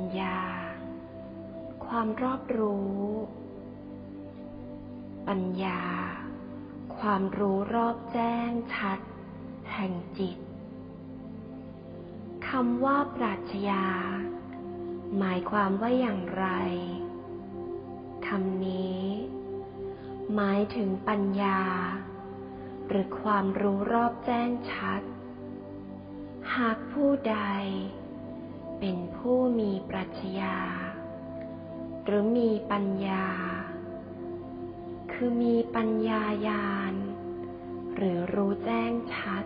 ญญา ความรอบรู้ ปัญญา ความรู้รอบแจ้งชัด แห่งจิตคำว่าปรัชญา หมายความว่าอย่างไรคำนี้ หมายถึงปัญญา หรือความรู้รอบแจ้งชัด หากผู้ใด เป็นผู้มีปรัชญา หรือมีปัญญา คือมีปัญญายาณ หรือรู้แจ้งชัด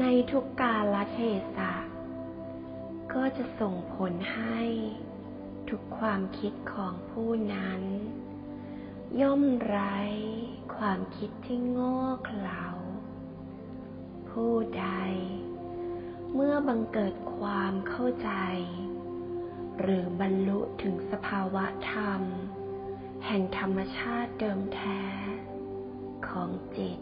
ในทุกกาลเทศะ ก็จะส่งผลให้ ทุกความคิดของผู้นั้น ย่อมไร้ความคิดที่โง่เขลาผู้ใด เมื่อบังเกิดความเข้าใจ หรือบรรลุถึงสภาวะธรรม แห่งธรรมชาติเดิมแท้ ของจิต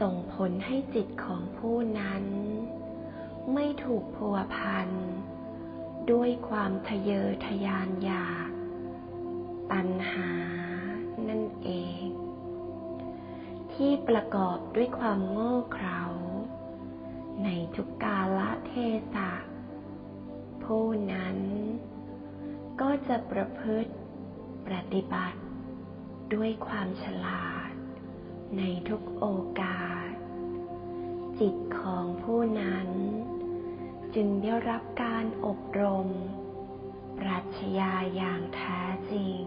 ส่งผลให้จิตของผู้นั้น ไม่ถูกพัวพันด้วยความทะเยอทะยานอยาก ตัณหา นั่นเอง ที่ประกอบด้วยความโง่เขลา ทุกกาลเทศะ ผู้นั้นก็จะประพฤติปฏิบัติ ด้วยความฉลาด ในทุกโอกาส จิตของผู้นั้น จึงได้รับการอบรม ปรัชญาอย่างแท้จริง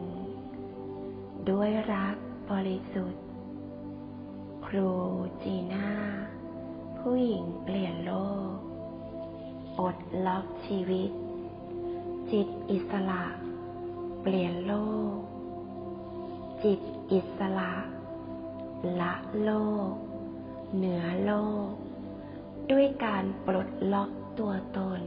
ด้วยรักบริสุทธิ์ ครูจีน่า ผู้หญิงเปลี่ยนโลกอดล็อกชีวิต จิตอิสระ เปลี่ยนโลก จิตอิสระ ละโลก เหนือโลก ด้วยการปลดล็อกตัวตน